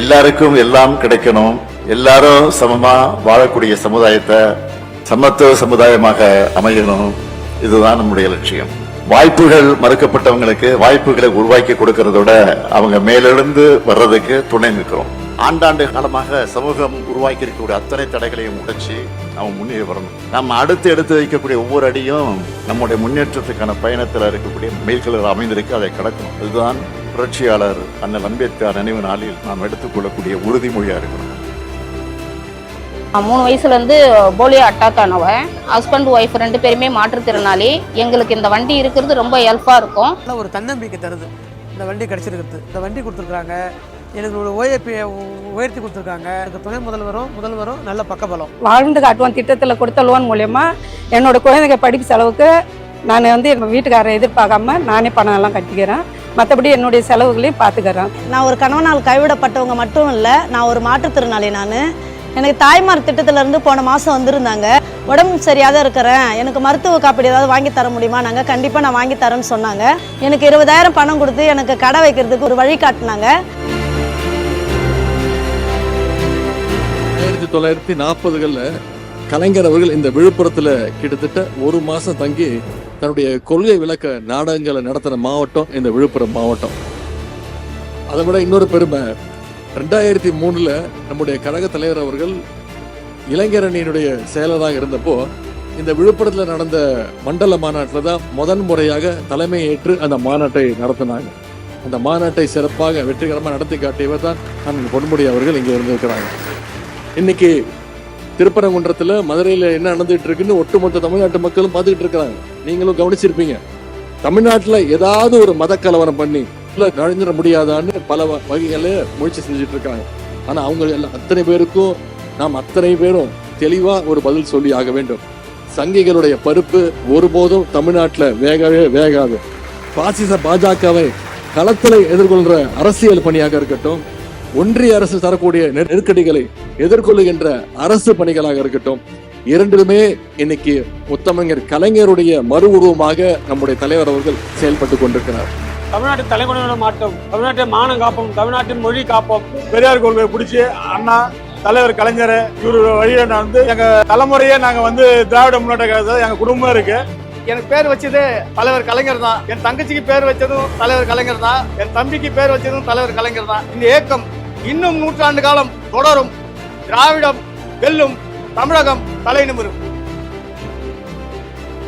எல்லாருக்கும் எல்லாம் கிடைக்கணும். எல்லாரும் சமமா வாழக்கூடிய சமுதாயத்தை சமத்துவ சமுதாயமாக அமையணும். இதுதான் நம்முடைய லட்சியம். வாய்ப்புகள் மறுக்கப்பட்டவங்களுக்கு வாய்ப்புகளை உருவாக்கி கொடுக்கறதோட அவங்க மேலெழுந்து வர்றதுக்கு துணை நிற்கிறோம். ஆண்டாண்டு காலமாக சமூகம் உருவாக்கி இருக்கக்கூடிய அத்தனை தடைகளையும் உடைச்சி அவன் முன்னேறி வரணும். நம்ம அடுத்து எடுத்து வைக்கக்கூடிய ஒவ்வொரு அடியும் நம்முடைய முன்னேற்றத்துக்கான பயணத்தில் இருக்கக்கூடிய மெய்கள் அமைந்திருக்கு அதை கடக்கணும். இதுதான் புரட்சியாளர் அண்ணல் அம்பேத்கர் நினைவு நாளில் நாம் எடுத்துக்கொள்ளக்கூடிய உறுதிமொழியா இருக்கணும் நான் மூணு வயசுலேருந்து போலியோ அட்டாக் ஆனவன். ஹஸ்பண்ட் ஒய்ஃப் ரெண்டு பேருமே மாற்றுத்திறனாளி. எங்களுக்கு இந்த வண்டி இருக்கிறது ரொம்ப ஹெல்ப்பாக இருக்கும். ஒரு தன்னம்பிக்கை தருது. இந்த வண்டி கிடச்சிருக்கிறது. இந்த வண்டி கொடுத்துருக்குறாங்க. எனக்கு ஒரு ஓஏபி உயர்த்தி கொடுத்துருக்காங்க. எனக்கு துணை முதல்வரும் முதல்வரும் நல்ல பக்கபலம். வாழ்ந்து காட்டுவோம் திட்டத்தில் கொடுத்த லோன் மூலயமா என்னோட குழந்தைங்க படிப்பு செலவுக்கு நான் வந்து எங்கள் வீட்டுக்காரரை எதிர்பார்க்காம நானே பணம் எல்லாம் கட்டிக்கிறேன். மற்றபடி என்னுடைய செலவுகளையும் பார்த்துக்கிறேன். நான் ஒரு கணவனால் கைவிடப்பட்டவங்க மட்டும் இல்லை நான் ஒரு மாற்றுத்திறனாளி நான். எனக்கு தாய்மார் திட்டத்துல இருந்து போன மாதம் வந்திருந்தாங்க. உடம்பு சரியாக இருக்கிறேன். எனக்கு மருத்துவ காப்பீடு ஏதாவது வாங்கி தர முடியுமா? நாங்கள் கண்டிப்பாக நான் வாங்கி தரேன்னு சொன்னாங்க. எனக்கு இருபதாயிரம் பணம் கொடுத்து எனக்கு கடை வைக்கிறதுக்கு ஒரு வழி காட்டினாங்க. ஆயிரத்தி தொள்ளாயிரத்தி நாற்பதுகளில் கலைஞர் அவர்கள் இந்த விழுப்புரத்தில் கிட்டத்தட்ட ஒரு மாதம் தங்கி தன்னுடைய கொள்கை விளக்க நாடகங்களை நடத்தின மாவட்டம் இந்த விழுப்புரம் மாவட்டம். அதை விட இன்னொரு பெருமை ரெண்டாயிரத்தி மூணில் நம்முடைய கழக தலைவர் அவர்கள் இளைஞர் அணியினுடைய செயலராக இருந்தப்போ இந்த விழுப்புரத்தில் நடந்த மண்டல மாநாட்டில் தான் முதன் முறையாக தலைமை ஏற்று அந்த மாநாட்டை நடத்தினாங்க. அந்த மாநாட்டை சிறப்பாக வெற்றிகரமாக நடத்தி காட்டியவர் தான் அண்ணன் பொன்முடி அவர்கள் இங்கே இருந்திருக்கிறாங்க. இன்னைக்கு திருப்பரங்குன்றத்தில் மதுரையில் என்ன நடந்துகிட்டு இருக்குன்னு ஒட்டுமொத்த தமிழ்நாட்டு மக்களும் பார்த்துக்கிட்டு இருக்கிறாங்க. நீங்களும் கவனிச்சிருப்பீங்க. தமிழ்நாட்டில் ஏதாவது ஒரு மத கலவரம் பண்ணி இல்லை நுழைஞ்சிட முடியாதான்னு பல வ- வகைகளை முயற்சி செஞ்சுட்டு இருக்காங்க. ஆனால் அவங்க எல்லாம் அத்தனை பேருக்கும் நாம் அத்தனை பேரும் தெளிவாக ஒரு பதில் சொல்லி ஆக வேண்டும். சங்கிகளுடைய பருப்பு ஒருபோதும் தமிழ்நாட்டில் வேகவே வேகாது. பாசிச பாஜகவை களத்தில் எதிர்கொள்கிற அரசியல் பணியாக இருக்கட்டும் ஒன்றிய அரசு தரக்கூடிய நெருக்கடிகளை எதிர்கொள்ளுகின்ற அரசு பணிகளாக இருக்கட்டும் இரண்டிலுமே இன்னைக்கு முத்தமிழர் கலைஞருடைய மறு உருவமாக நம்முடைய தலைவர் அவர்கள் செயல்பட்டு கொண்டிருக்கிறார். தமிழ்நாட்டு தலைமுறையோட மாற்றம் தமிழ்நாட்டை மானம் காப்போம் தமிழ்நாட்டின் மொழி காப்போம். பெரியார் கொள்கை பிடிச்சி அண்ணா தலைவர் கலைஞர் இவரு வழியில நான் வந்து எங்க தலைமுறையே நாங்க வந்து திராவிட முன்னேற்ற கழகத்துல எங்க குடும்பம் இருக்கு. எனக்கு பேர் வச்சது தலைவர் கலைஞர் தான். என் தங்கச்சிக்கு பேர் வச்சதும் தலைவர் கலைஞர் தான். என் தம்பிக்கு பேர் வச்சதும் தலைவர் கலைஞர் தான். இந்த இயக்கம் இன்னும் நூற்றாண்டு காலம் தொடரும். திராவிடம் வெல்லும் தமிழகம் தலை நிமிரும்.